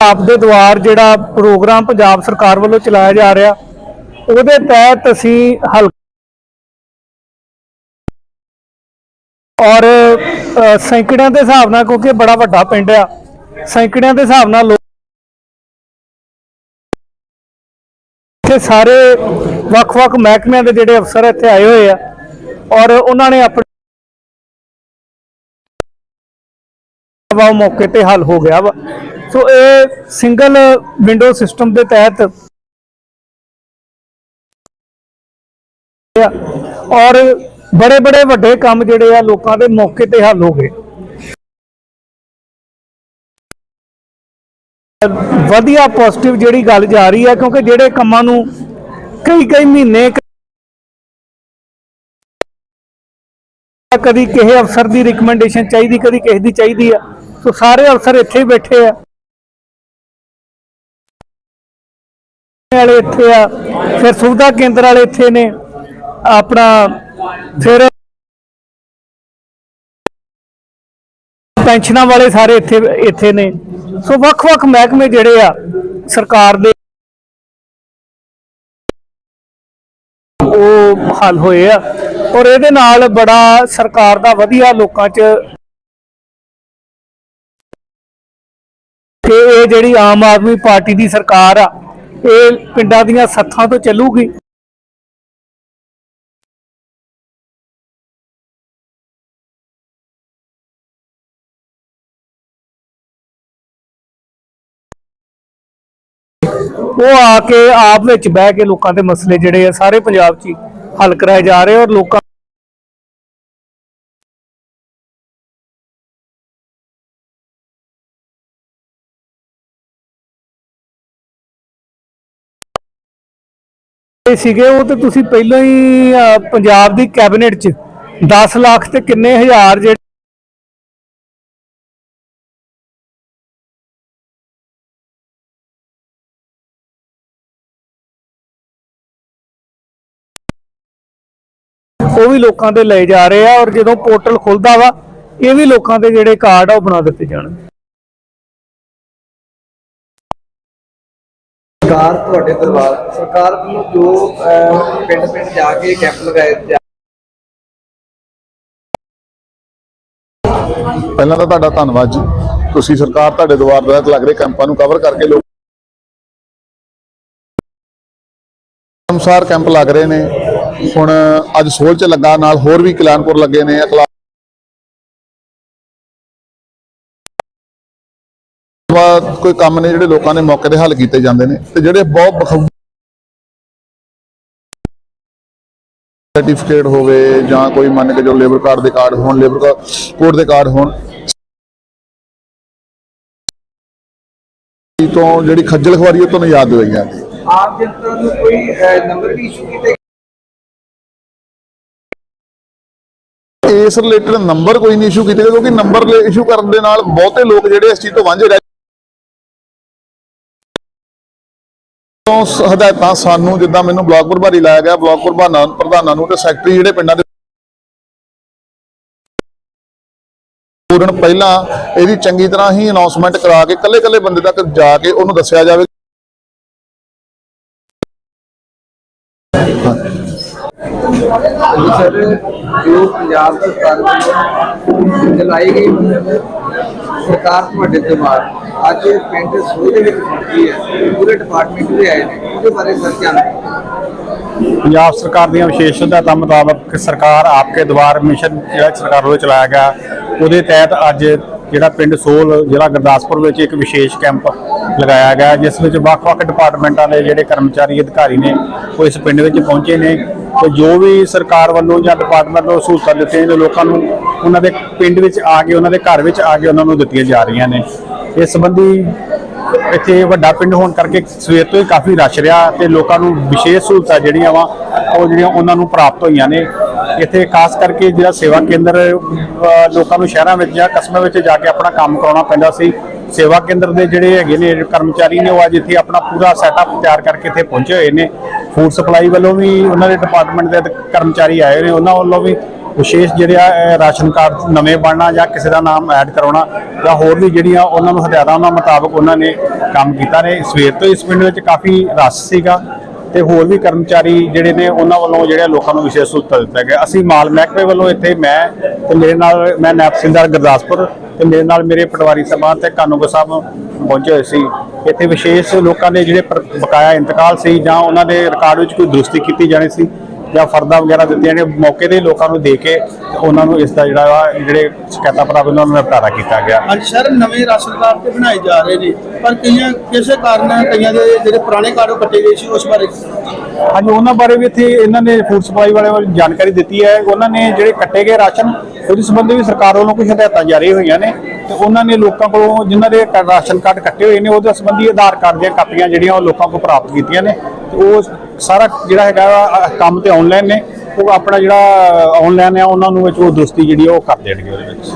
ਆਪ ਦੇ ਦੁਆਰ ਜਿਹੜਾ ਪ੍ਰੋਗਰਾਮ ਪੰਜਾਬ ਸਰਕਾਰ ਵੱਲੋਂ ਚਲਾਇਆ ਜਾ ਰਿਹਾ, ਉਹਦੇ ਤਹਿਤ ਅਸੀਂ ਹਲਕਾ ਔਰ ਸੈਂਕੜਿਆਂ ਦੇ ਹਿਸਾਬ ਨਾਲ, ਕਿਉਂਕਿ ਬੜਾ ਵੱਡਾ ਪਿੰਡ ਆ, ਸੈਂਕੜਿਆਂ ਦੇ ਹਿਸਾਬ ਨਾਲ ਲੋਕ ਇੱਥੇ ਸਾਰੇ ਵੱਖ-ਵੱਖ ਮਹਿਕਮਿਆਂ ਦੇ ਜਿਹੜੇ ਅਫਸਰ ਇੱਥੇ ਆਏ ਹੋਏ ਆ, ਔਰ ਉਹਨਾਂ ਨੇ ਆਪਣੇ ਵਾ ਉਹ ਮੌਕੇ ਤੇ ਹੱਲ ਹੋ ਗਿਆ ਵਾ। ਸੋ ਇਹ ਸਿੰਗਲ ਵਿੰਡੋ ਸਿਸਟਮ ਦੇ ਤਹਿਤ ਔਰ ਬੜੇ ਬੜੇ ਵੱਡੇ ਕੰਮ ਜਿਹੜੇ ਆ ਲੋਕਾਂ ਦੇ ਮੌਕੇ ਤੇ ਹੱਲ ਹੋ ਗਏ। ਵਧੀਆ ਪੋਜ਼ਿਟਿਵ ਜਿਹੜੀ ਗੱਲ ਜਾ ਰਹੀ ਹੈ ਕਿਉਂਕਿ ਜਿਹੜੇ ਕੰਮਾਂ ਨੂੰ ਕਈ ਕਈ ਮਹੀਨੇ ਕਦੀ ਕਿਸੇ ਅਫਸਰ ਦੀ ਰਿਕਮੈਂਡੇਸ਼ਨ ਚਾਹੀਦੀ, ਕਦੀ ਕਿਸੇ ਦੀ ਚਾਹੀਦੀ ਆ। ਸੋ ਸਾਰੇ ਅਫਸਰ ਇੱਥੇ ਹੀ ਬੈਠੇ ਆ। ਵਾਲੇ ਇੱਥੇ ਆ, ਫਿਰ ਸੁਵਿਧਾ ਕੇਂਦਰ ਵਾਲੇ ਇੱਥੇ ਨੇ, ਆਪਣਾ ਫਿਰ ਪੈਨਸ਼ਨਾਂ ਵਾਲੇ ਸਾਰੇ ਇੱਥੇ ਇੱਥੇ ਨੇ। ਸੋ ਵੱਖ-ਵੱਖ ਮਹਿਕਮੇ ਜਿਹੜੇ ਆ, ਸਰਕਾਰ ਦੇ ਉਹ ਹੱਲ ਹੋਏ ਆ। ਔਰ ਇਹਦੇ ਨਾਲ ਬੜਾ ਸਰਕਾਰ ਦਾ ਵਧੀਆ ਲੋਕਾਂ 'ਚ ਕਿ ਇਹ ਜਿਹੜੀ ਆਮ ਆਦਮੀ ਪਾਰਟੀ ਦੀ ਸਰਕਾਰ ਆ ਇਹ ਪਿੰਡਾਂ ਦੀਆਂ ਸੱਥਾਂ ਤੋਂ ਚੱਲੂਗੀ। ਉਹ ਆ ਕੇ ਆਪ ਵਿੱਚ ਬਹਿ ਕੇ ਲੋਕਾਂ ਦੇ ਮਸਲੇ ਜਿਹੜੇ ਆ, ਸਾਰੇ ਪੰਜਾਬ 'ਚ ਹੀ ਹੱਲ ਕਰਾਏ ਜਾ ਰਹੇ ਔਰ ਲੋਕਾਂ ਇਹ ਸੀਗੇ, ਉਹ ਤੇ ਤੁਸੀਂ ਪਹਿਲਾਂ ਹੀ ਪੰਜਾਬ ਦੀ ਕੈਬਨਿਟ 'ਚ 10 ਲੱਖ ਤੇ ਕਿੰਨੇ ਹਜ਼ਾਰ ਜਿਹੜੇ ਉਹ ਵੀ ਲੋਕਾਂ ਦੇ ਲਏ ਜਾ ਰਹੇ ਆ ਔਰ ਜਦੋਂ ਪੋਰਟਲ ਖੁੱਲਦਾ ਵਾ, ਇਹ ਵੀ ਲੋਕਾਂ ਦੇ ਜਿਹੜੇ ਕਾਰਡ ਆ, ਉਹ ਬਣਾ ਦਿੱਤੇ ਜਾਣਗੇ। ਸਰਕਾਰ, ਤੁਹਾਡੇ ਦਰਬਾਰ ਸਰਕਾਰ ਵੱਲੋਂ ਜੋ ਪਿੰਡ ਪਿੰਡ ਜਾ ਕੇ ਕੈਂਪ ਲਗਾਏ ਜਾ ਪਹਿਲਾਂ ਤਾਂ ਤੁਹਾਡਾ ਧੰਨਵਾਦ ਜੀ। ਤੁਸੀਂ ਸਰਕਾਰ ਤੁਹਾਡੇ ਦੁਆਰ ਦਾ ਲੱਗ ਰਹੇ ਕੈਂਪਾਂ ਨੂੰ ਕਵਰ ਕਰਕੇ ਲੋਕ ਅਨੁਸਾਰ ਕੈਂਪ ਲੱਗ ਰਹੇ ਨੇ। ਹੁਣ ਅੱਜ ਸੋਲ ਚ ਲੱਗਾ, ਨਾਲ ਹੋਰ ਵੀ ਕਲਿਆਣਪੁਰ ਲੱਗੇ ਨੇ ਅਕਲਾ ਬਾਅਦ ਕੋਈ ਕੰਮ ਨੇ ਜਿਹੜੇ ਲੋਕਾਂ ਨੇ ਮੌਕੇ ਤੇ ਹੱਲ ਕੀਤੇ ਜਾਂਦੇ ਨੇ ਤੇ ਜਿਹੜੇ ਬਹੁਤ ਸਰਟੀਫਿਕੇਟ ਹੋਵੇ ਜਾਂ ਕੋਈ ਮੰਨ ਕੇ ਜੋ ਲੇਬਰ ਕਾਰਡ ਦੇ ਕਾਰਡ ਹੋਣ ਲੇਬਰ ਕੋਡ ਦੇ ਕਾਰਡ ਹੋਣ ਤੋਂ ਜਿਹੜੀ ਖੱਜਲ ਖਵਾਰੀ ਉਹ ਤੋਂ ਯਾਦ ਹੋਈ ਜਾਂਦੀ। ਆਪ ਜਨਤਾ ਨੂੰ ਕੋਈ ਨੰਬਰ ਵੀ ਇਸ਼ੂ ਕੀਤੇ ਇਸ ਰਿਲੇਟਡ ਨੰਬਰ ਕੋਈ ਨਹੀਂ ਇਸ਼ੂ ਕੀਤੇ ਕਿਉਂਕਿ ਨੰਬਰ ਇਸ਼ੂ ਕਰਨ ਦੇ ਨਾਲ ਬਹੁਤੇ ਲੋਕ ਜਿਹੜੇ ਇਸ ਚੀਜ਼ ਤੋਂ ਵਾਂਝੇ ਰਹਿ ਤੋਂ ਹਦਾਇਤਾਂ ਸਾਨੂੰ ਜਿੱਦਾਂ ਮੈਨੂੰ ਬਲਾਕ ਪ੍ਰਭਾਰੀ ਲਾਇਆ ਗਿਆ, ਬਲਾਕ ਪ੍ਰਧਾਨਾਂ ਪ੍ਰਧਾਨਾਂ ਨੂੰ ਤੇ ਸੈਕਟਰੀ ਜਿਹੜੇ ਪਿੰਡਾਂ ਦੇ ਪੂਰਨ ਪਹਿਲਾਂ ਇਹਦੀ ਚੰਗੀ ਤਰ੍ਹਾਂ ਹੀ ਅਨਾਉਂਸਮੈਂਟ ਕਰਾ ਕੇ ਕੱਲੇ ਕੱਲੇ ਬੰਦੇ ਤੱਕ ਜਾ ਕੇ ਉਹਨੂੰ ਦੱਸਿਆ ਜਾਵੇ। ਸਰ ਜੋ ਪੰਜਾਬ ਸਰਕਾਰ ਵੱਲੋਂ ਚਲਾਈ ਗਈ ਸਰਕਾਰ ਤੁਹਾਡੇ ਦਰਬਾਰ ਅੱਜ ਪਿੰਡ ਸੋਹ ਦੇ ਵਿੱਚ ਪਹੁੰਚੀ ਹੈ। ਪੂਰੇ ਡਿਪਾਰਟਮੈਂਟ ਦੇ ਆਏ ਨੇ। ਉਹਦੇ ਬਾਰੇ ਸਰ ਜਾਣਕਾਰੀ ਪੰਜਾਬ ਸਰਕਾਰ ਦੀਆਂ ਵਿਸ਼ੇਸ਼ ਹਦਾਇਤਾਂ ਮੁਤਾਬਕ ਸਰਕਾਰ ਆਪਕੇ ਦਵਾਰ ਮਿਸ਼ਨ ਜਿਹੜਾ ਸਰਕਾਰ ਵੱਲੋਂ ਚਲਾਇਆ ਗਿਆ, ਉਹਦੇ ਤਹਿਤ ਅੱਜ ਜਿਹੜਾ ਪਿੰਡ ਸੋਲ ਜ਼ਿਲ੍ਹਾ ਗੁਰਦਾਸਪੁਰ ਵਿੱਚ ਇੱਕ ਵਿਸ਼ੇਸ਼ ਕੈਂਪ ਲਗਾਇਆ ਗਿਆ, ਜਿਸ ਵਿੱਚ ਵੱਖ-ਵੱਖ ਡਿਪਾਰਟਮੈਂਟਾਂ ਦੇ ਜਿਹੜੇ ਕਰਮਚਾਰੀ, ਅਧਿਕਾਰੀ ਨੇ ਉਹ ਇਸ ਪਿੰਡ ਵਿੱਚ ਪਹੁੰਚੇ ਨੇ। ਤੇ ਜੋ ਵੀ ਸਰਕਾਰ ਵੱਲੋਂ ਜਾਂ ਡਿਪਾਰਟਮੈਂਟ ਵੱਲੋਂ ਸਹੂਲਤਾਂ ਦਿੱਤੀਆਂ ਨੇ ਲੋਕਾਂ ਨੂੰ ਉਹਨਾਂ ਦੇ ਪਿੰਡ ਵਿੱਚ ਆ ਕੇ, ਉਹਨਾਂ ਦੇ ਘਰ ਵਿੱਚ ਆ ਕੇ ਉਹਨਾਂ ਨੂੰ ਦਿੱਤੀਆਂ ਜਾ ਰਹੀਆਂ ਨੇ। ਇਸ ਸੰਬੰਧੀ ਇੱਥੇ ਵੱਡਾ ਪਿੰਡ ਹੋਣ ਕਰਕੇ ਸਵੇਰ ਤੋਂ ਹੀ ਕਾਫੀ ਰਸ਼ ਰਿਹਾ ਤੇ ਲੋਕਾਂ ਨੂੰ ਵਿਸ਼ੇਸ਼ ਸਹੂਲਤਾਂ ਜਿਹੜੀਆਂ ਵਾ, ਉਹ ਜਿਹੜੀਆਂ ਉਹਨਾਂ ਨੂੰ ਪ੍ਰਾਪਤ ਹੋਈਆਂ ਨੇ। ਇੱਥੇ ਖਾਸ ਕਰਕੇ ਜਿਹੜਾ ਸੇਵਾ ਕੇਂਦਰ ਲੋਕਾਂ ਨੂੰ ਸ਼ਹਿਰਾਂ ਵਿੱਚ ਜਾਂ ਕਸਬਿਆਂ ਵਿੱਚ ਜਾ ਕੇ ਆਪਣਾ ਕੰਮ ਕਰਾਉਣਾ ਪੈਂਦਾ ਸੀ। ਸੇਵਾ ਕੇਂਦਰ ਦੇ ਜਿਹੜੇ ਹੈਗੇ ਨੇ ਕਰਮਚਾਰੀ ਨੇ, ਉਹ ਅੱਜ ਇੱਥੇ ਆਪਣਾ ਪੂਰਾ ਸੈਟਅਪ ਤਿਆਰ ਕਰਕੇ ਇੱਥੇ ਪਹੁੰਚੇ ਹੋਏ ਨੇ। ਫੂਡ ਸਪਲਾਈ ਵੱਲੋਂ ਵੀ ਉਹਨਾਂ ਦੇ ਡਿਪਾਰਟਮੈਂਟ ਦੇ ਅਧਿ- ਕਰਮਚਾਰੀ ਆਏ ਨੇ ਉਹਨਾਂ ਵੱਲੋਂ ਵੀ ਵਿਸ਼ੇਸ਼ ਜਿਹੜੇ ਆ ਰਾਸ਼ਨ ਕਾਰਡ ਨਵੇਂ ਬਣਨਾ ਜਾਂ ਕਿਸੇ ਦਾ ਨਾਮ ਐਡ ਕਰਾਉਣਾ ਜਾਂ ਹੋਰ ਵੀ ਜਿਹੜੀਆਂ ਉਹਨਾਂ ਨੂੰ ਹਦਾਇਤਾਂ ਉਹਨਾਂ ਮੁਤਾਬਕ ਉਹਨਾਂ ਨੇ ਕੰਮ ਕੀਤਾ ਨੇ। ਸਵੇਰ ਤੋਂ ਇਸ ਪਿੰਡ ਵਿੱਚ ਕਾਫੀ ਰਸ਼ ਸੀਗਾ ਤੇ ਹੋਰ ਵੀ ਕਰਮਚਾਰੀ ਜਿਹੜੇ ਨੇ ਉਹਨਾਂ ਵੱਲੋਂ ਜਿਹੜੇ ਲੋਕਾਂ ਨੂੰ ਵਿਸ਼ੇਸ਼ ਸਹੂਲਤਾਂ ਦਿੱਤਾ ਗਿਆ ਅਸੀਂ ਮਾਲ ਮਹਿਕਮੇ ਵੱਲੋਂ ਇੱਥੇ ਮੈਂ ਤੇ ਮੇਰੇ ਨਾਲ ਮੈਂ ਨਾਇਬ ਤਹਿਸੀਲਦਾਰ ਗੁਰਦਾਸਪੁਰ ਤੇ ਮੇਰੇ ਨਾਲ ਮੇਰੇ ਪਟਵਾਰੀ ਸਾਹਿਬਾਨ ਤੇ ਕਾਨੂੰਗੋ ਸਾਹਿਬ ਪਹੁੰਚੇ ਹੋਏ ਸੀ। ਇੱਥੇ ਵਿਸ਼ੇਸ਼ ਲੋਕਾਂ ਦੇ ਜਿਹੜੇ ਬਕਾਇਆ ਇੰਤਕਾਲ ਸੀ ਜਾਂ ਉਹਨਾਂ ਦੇ ਰਿਕਾਰਡ ਵਿੱਚ ਕੋਈ ਦਰੁਸਤੀ ਕੀਤੀ ਜਾਣੀ ਸੀ ਜਾਂ ਫਰਦਾ ਵਗੈਰਾ ਦਿੱਤੀਆਂ ਨੇ ਮੌਕੇ ਤੇ ਲੋਕਾਂ ਨੂੰ ਦੇ ਕੇ ਉਹਨਾਂ ਨੂੰ ਇਸ ਦਾ ਜਿਹੜਾ ਵਾ, ਜਿਹੜੇ ਸ਼ਿਕਾਇਤਾਂ ਪ੍ਰਾਪਤ ਉਹਨਾਂ ਨੂੰ ਨਿਪਟਾਰਾ ਕੀਤਾ ਗਿਆ। ਅੱਜ ਸਰ, ਨਵੇਂ ਰਾਸ਼ਨ ਕਾਰਡ ਤੇ ਬਣਾਏ ਜਾ ਰਹੇ ਨੇ, ਪਰ ਕਈਆਂ ਕਿਸੇ ਕਾਰਨ ਕਈਆਂ ਦੇ ਜਿਹੜੇ ਪੁਰਾਣੇ ਕਾਰਡ ਉਹ ਕੱਟੇ ਗਏ ਸੀ, ਉਸ ਬਾਰੇ ਹਾਂਜੀ, ਉਹਨਾਂ ਬਾਰੇ ਵੀ ਇੱਥੇ ਇਹਨਾਂ ਨੇ ਫੂਡ ਸਪਲਾਈ ਵਾਲਿਆਂ ਵੱਲੋਂ ਜਾਣਕਾਰੀ ਦਿੱਤੀ ਹੈ। ਉਹਨਾਂ ਨੇ ਜਿਹੜੇ ਕੱਟੇ ਗਏ ਰਾਸ਼ਨ, ਉਹਦੇ ਸੰਬੰਧੀ ਵੀ ਸਰਕਾਰ ਵੱਲੋਂ ਕੁਝ ਹਦਾਇਤਾਂ ਜਾਰੀ ਹੋਈਆਂ ਨੇ ਤੇ ਉਹਨਾਂ ਨੇ ਲੋਕਾਂ ਕੋਲੋਂ ਜਿਨ੍ਹਾਂ ਦੇ ਕ- ਰਾਸ਼ਨ ਕਾਰਡ ਕੱਟੇ ਹੋਏ ਨੇ, ਉਹਦੇ ਸੰਬੰਧੀ ਆਧਾਰ ਕਾਰਡ ਦੀਆਂ ਕਾਪੀਆਂ ਜਿਹੜੀਆਂ ਉਹ ਲੋਕਾਂ ਕੋਲ ਪ੍ਰਾਪਤ ਕੀਤੀਆਂ ਨੇ ਤੇ ਉਹ ਸਾਰਾ ਜਿਹੜਾ ਹੈਗਾ ਕੰਮ ਤੇ ਆਨਲਾਈਨ ਨੇ। ਉਹ ਆਪਣਾ ਜਿਹੜਾ ਆਨਲਾਈਨ ਹੈ ਉਹਨਾਂ ਨੂੰ ਵਿੱਚ ਉਹ ਦੁਰਸਤੀ ਜਿਹੜੀ ਆ, ਉਹ ਕਰ ਦੇਣਗੇ ਉਹਦੇ ਵਿੱਚ।